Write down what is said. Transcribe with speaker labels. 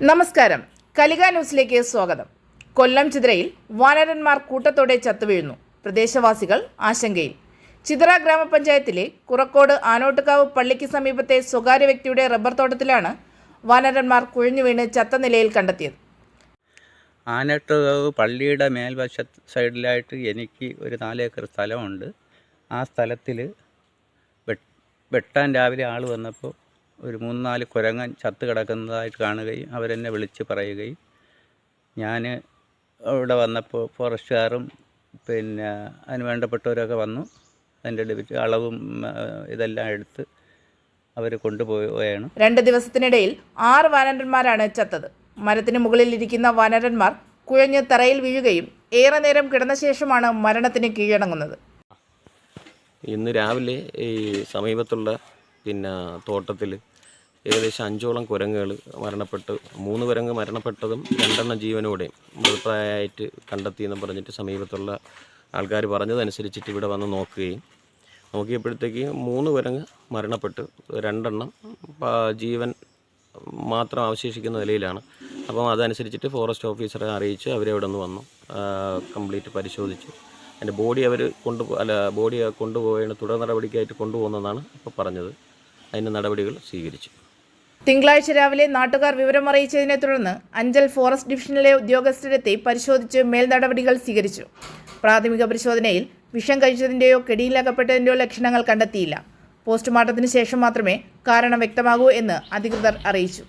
Speaker 1: നമസ്കാരം. കലിക ന്യൂസിലേക്ക് സ്വാഗതം. കൊല്ലം ചിതറയിൽ വാനരന്മാർ കൂട്ടത്തോടെ ചത്തുവീഴുന്നു. പ്രദേശവാസികൾ ആശങ്കയിൽ. ചിതറ ഗ്രാമപഞ്ചായത്തിലെ കുറക്കോട് ആനോട്ടുകാവ് പള്ളിക്ക് സമീപത്തെ സ്വകാര്യ വ്യക്തിയുടെ റബ്ബർ തോട്ടത്തിലാണ് വാനരന്മാർ കുഴഞ്ഞു വീണ് ചത്ത നിലയിൽ കണ്ടെത്തിയത്.
Speaker 2: ആനട്ടുകാവ് പള്ളിയുടെ മേൽവശ സൈഡിലായിട്ട് എനിക്ക് ഒരു നാലേക്കർ സ്ഥലമുണ്ട്. ആ സ്ഥലത്തിൽ വെട്ടാൻ രാവിലെ ആൾ വന്നപ്പോൾ ഒരു മൂന്ന് നാല് കുരങ്ങൻ ചത്ത് കിടക്കുന്നതായിട്ട് കാണുകയും അവരെന്നെ വിളിച്ച് പറയുകയും ഞാൻ അവിടെ വന്നപ്പോൾ ഫോറസ്റ്റുകാരും പിന്നെ അതിന് വേണ്ടപ്പെട്ടവരൊക്കെ വന്നു. അതിന്റെ ഡിവിറ്റ് അളവും ഇതെല്ലാം എടുത്ത് അവർ കൊണ്ടുപോവുകയാണ്.
Speaker 1: രണ്ട് ദിവസത്തിനിടയിൽ ആറ് വാനരന്മാരാണ് ചത്തത്. മരത്തിന് മുകളിൽ ഇരിക്കുന്ന വാനരന്മാർ കുഴഞ്ഞ് തറയിൽ വീഴുകയും ഏറെ നേരം കിടന്ന ശേഷമാണ് മരണത്തിന് കീഴടങ്ങുന്നത്.
Speaker 3: ഇന്ന് രാവിലെ ഈ സമീപത്തുള്ള പിന്നെ തോട്ടത്തിൽ ഏകദേശം അഞ്ചോളം കുരങ്ങുകൾ മരണപ്പെട്ട്. മൂന്ന് കുരങ്ങ് മരണപ്പെട്ടതും രണ്ടെണ്ണം ജീവനോടെയും മൃതപ്രായമായിട്ട് കണ്ടെത്തിയെന്ന് പറഞ്ഞിട്ട് സമീപത്തുള്ള ആൾക്കാർ പറഞ്ഞതനുസരിച്ചിട്ട് ഇവിടെ വന്ന് നോക്കുകയും നോക്കിയപ്പോഴത്തേക്ക് മൂന്ന് കുരങ്ങ് മരണപ്പെട്ട്. രണ്ടെണ്ണം ജീവൻ മാത്രം അവശേഷിക്കുന്ന നിലയിലാണ്. അപ്പം അതനുസരിച്ചിട്ട് ഫോറസ്റ്റ് ഓഫീസറെ അറിയിച്ച് അവരവിടെ നിന്ന് വന്നു. കംപ്ലീറ്റ് പരിശോധിച്ച്. അതിന്റെ ബോഡി അവർ കൊണ്ടു അല്ല ബോഡി കൊണ്ടുപോയതിന് തുടർ നടപടിക്കായിട്ട് കൊണ്ടുപോകുന്നതാണ് ഇപ്പോൾ പറഞ്ഞത്. അതിന്റെ നടപടികൾ സ്വീകരിച്ചു.
Speaker 1: തിങ്കളാഴ്ച രാവിലെ നാട്ടുകാർ വിവരമറിയിച്ചതിനെ തുടർന്ന് അഞ്ചൽ ഫോറസ്റ്റ് ഡിവിഷനിലെ ഉദ്യോഗസ്ഥരെത്തി പരിശോധിച്ച് മേൽ നടപടികൾ സ്വീകരിച്ചു. പ്രാഥമിക പരിശോധനയിൽ വിഷം കഴിച്ചതിന്റെയോ കെടിയിലകപ്പെട്ടതിന്റെയോ ലക്ഷണങ്ങൾ കണ്ടെത്തിയില്ല. പോസ്റ്റ്മോർട്ടത്തിന് ശേഷം മാത്രമേ കാരണം വ്യക്തമാകൂ എന്ന് അധികൃതർ അറിയിച്ചു.